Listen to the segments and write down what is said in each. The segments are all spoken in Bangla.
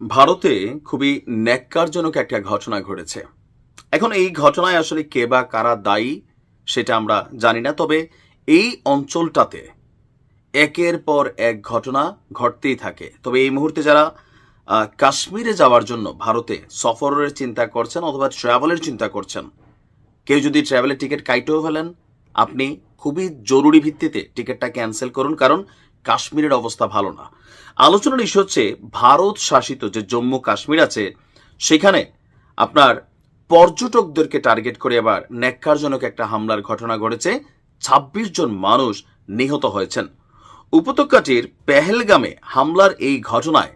ভারতে খুবই ন্যাক্কারজনক একটা ঘটনা ঘটেছে। এখন এই ঘটনায় আসলে কে বা কারা দায়ী সেটা আমরা জানি না, তবে এই অঞ্চলটাতে একের পর এক ঘটনা ঘটতেই থাকে। তবে এই মুহূর্তে যারা কাশ্মীরে যাওয়ার জন্য ভারতে সফরের চিন্তা করছেন অথবা ট্রাভেলের চিন্তা করছেন, কেউ যদি ট্রাভেলের টিকিট কাইটেও ফেলেন, আপনি খুবই জরুরি ভিত্তিতে টিকিটটা ক্যান্সেল করুন। কারণ কাশ্মীরের অবস্থা ভালো না। আলোচনার ইস্যু হচ্ছে, ভারত শাসিত যে জম্মু কাশ্মীর আছে, সেখানে আপনার পর্যটকদেরকে টার্গেট করে আবার ন্যাক্কারজনক একটা হামলার ঘটনা ঘটেছে। ছাব্বিশ জন মানুষ নিহত হয়েছেন। উপত্যকাটির পেহেলগামে হামলার এই ঘটনায়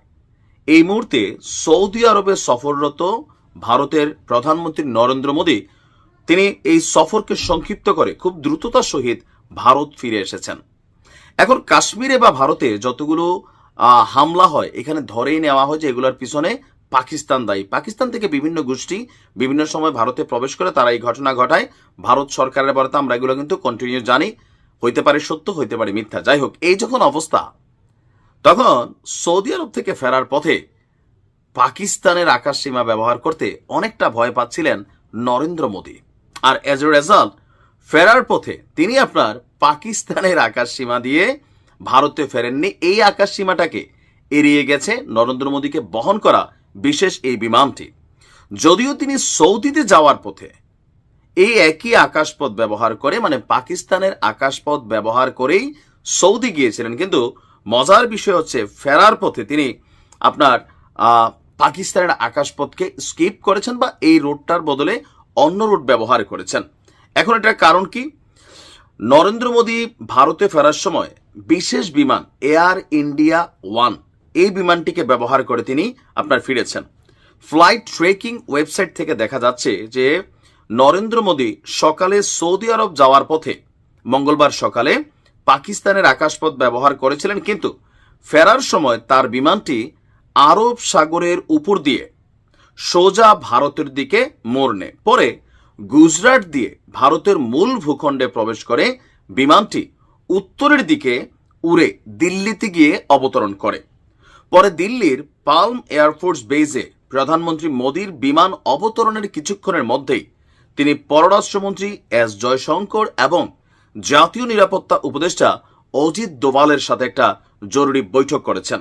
এই মুহূর্তে সৌদি আরবে সফররত ভারতের প্রধানমন্ত্রী নরেন্দ্র মোদী, তিনি এই সফরকে সংক্ষিপ্ত করে খুব দ্রুততার সহিত ভারত ফিরে এসেছেন। এখন কাশ্মীরে বা ভারতে যতগুলো হামলা হয়, এখানে ধরেই নেওয়া হয় যে এগুলোর পিছনে পাকিস্তান দায়ী। পাকিস্তান থেকে বিভিন্ন গোষ্ঠী বিভিন্ন সময় ভারতে প্রবেশ করে তারা এই ঘটনা ঘটায়। ভারত সরকারের বরাতে আমরা এগুলো কিন্তু কন্টিনিউ জানি। হইতে পারে সত্য, হইতে পারে মিথ্যা। যাই হোক, এই যখন অবস্থা, তখন সৌদি আরব থেকে ফেরার পথে পাকিস্তানের আকাশ সীমা ব্যবহার করতে অনেকটা ভয় পাচ্ছিলেন নরেন্দ্র মোদী। আর এজ এ রেজাল্ট ফেরার পথে তিনি আপনার পাকিস্তানের আকাশ সীমা দিয়ে ভারতে ফেরেননি। এই আকাশ সীমাটাকে এড়িয়ে গেছে নরেন্দ্র মোদীকে বহন করা বিশেষ এই বিমানটি। যদিও তিনি সৌদিতে যাওয়ার পথে এই একই আকাশপথ ব্যবহার করে মানে পাকিস্তানের আকাশপথ ব্যবহার করেই সৌদি গিয়েছিলেন, কিন্তু মজার বিষয় হচ্ছে ফেরার পথে তিনি আপনার পাকিস্তানের আকাশপথকে স্কিপ করেছেন বা এই রোডটার বদলে অন্য রুট ব্যবহার করেছেন। এখন এটার কারণ কি? নরেন্দ্র মোদী ভারতে ফেরার সময় বিশেষ বিমান এয়ার ইন্ডিয়া ওয়ান এই বিমানটিকে ব্যবহার করে তিনি আপনার ফিরেছেন। ফ্লাইট ট্রেকিং ওয়েবসাইট থেকে দেখা যাচ্ছে যে নরেন্দ্র মোদী সকালে সৌদি আরব যাওয়ার পথে মঙ্গলবার সকালে পাকিস্তানের আকাশপথ ব্যবহার করেছিলেন, কিন্তু ফেরার সময় তার বিমানটি আরব সাগরের উপর দিয়ে সোজা ভারতের দিকে মোড় নেয়। পরে গুজরাট দিয়ে ভারতের মূল ভূখণ্ডে প্রবেশ করে বিমানটি উত্তরের দিকে উড়ে দিল্লিতে গিয়ে অবতরণ করে। পরে দিল্লির পালম এয়ারফোর্স বেজে প্রধানমন্ত্রী মোদীর বিমান অবতরণের কিছুক্ষণের মধ্যেই তিনি পররাষ্ট্রমন্ত্রী এস জয়শঙ্কর এবং জাতীয় নিরাপত্তা উপদেষ্টা অজিত দোভালের সাথে একটা জরুরি বৈঠক করেছেন।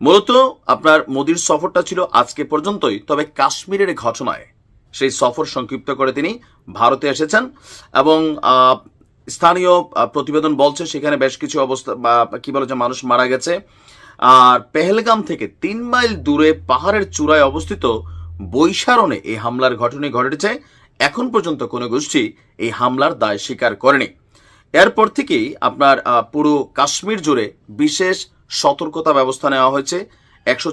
মূলত আপনার মোদির সফরটা ছিল আজকে পর্যন্তই, তবে কাশ্মীরের ঘটনায়। সেই সফর সংক্ষিপ্ত করে তিনি ভারতে এসেছেন এবং স্থানীয় প্রতিবেদন বলছে সেখানে বেশ কিছু অবস্থা, বা, কি বলে যে মানুষ মারা গেছে। আর পেহেলগাম থেকে তিন মাইল দূরে পাহাড়ের চূড়ায় অবস্থিত বৈশারণে এই হামলার ঘটনা ঘটেছে। এখন পর্যন্ত কোনো গোষ্ঠী এই হামলার দায় স্বীকার করেনি। এরপর থেকেই আপনার পুরো কাশ্মীর জুড়ে বিশেষ সতর্কতা ব্যবস্থা নেওয়া হয়েছে। একশো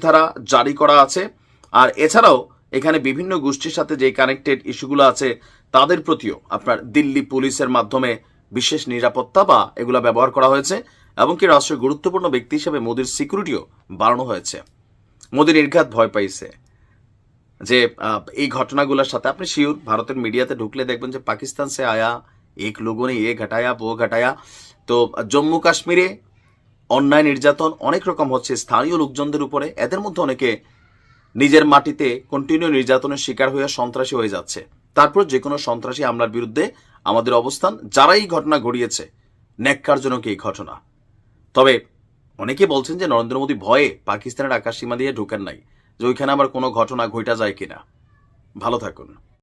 ধারা জারি করা আছে। আর এছাড়াও এখানে বিভিন্ন গোষ্ঠীর সাথে যে কানেক্টেড ইস্যুগুলো আছে, তাদের প্রতিও আপনার দিল্লি পুলিশের মাধ্যমে বিশেষ নিরাপত্তা বা এগুলো ব্যবহার করা হয়েছে এবং কি রাষ্ট্রের গুরুত্বপূর্ণ ব্যক্তি হিসেবে মোদির সিকিউরিটিও বাড়ানো হয়েছে। মোদি নির্ঘাত ভয় পাইছে যে এই ঘটনাগুলোর সাথে আপনি শিওর ভারতের মিডিয়াতে ঢুকলে দেখবেন যে পাকিস্তান সে আয়া, এক লোগোনে এ ঘটায়া, বো ঘটায়া। তো জম্মু কাশ্মীরে অন্যায় নির্যাতন অনেক রকম হচ্ছে, স্থানীয় লোকজনদের উপরে, এদের মধ্যে অনেকে নিজের মাটিতে কন্টিনিউ নির্যাতনের শিকার হয়ে সন্ত্রাসী হয়ে যাচ্ছে। তারপর যে কোনো সন্ত্রাসী হামলার বিরুদ্ধে আমাদের অবস্থান, যারাই ঘটনা ঘটিয়েছে, ন্যাক্কারজনক এই ঘটনা। তবে অনেকে বলছেন যে নরেন্দ্র মোদী ভয়ে পাকিস্তানের আকাশ সীমা দিয়ে ঢুকেন নাই, যে ওইখানে আবার কোনো ঘটনা ঘটা যায় কিনা। ভালো থাকুন।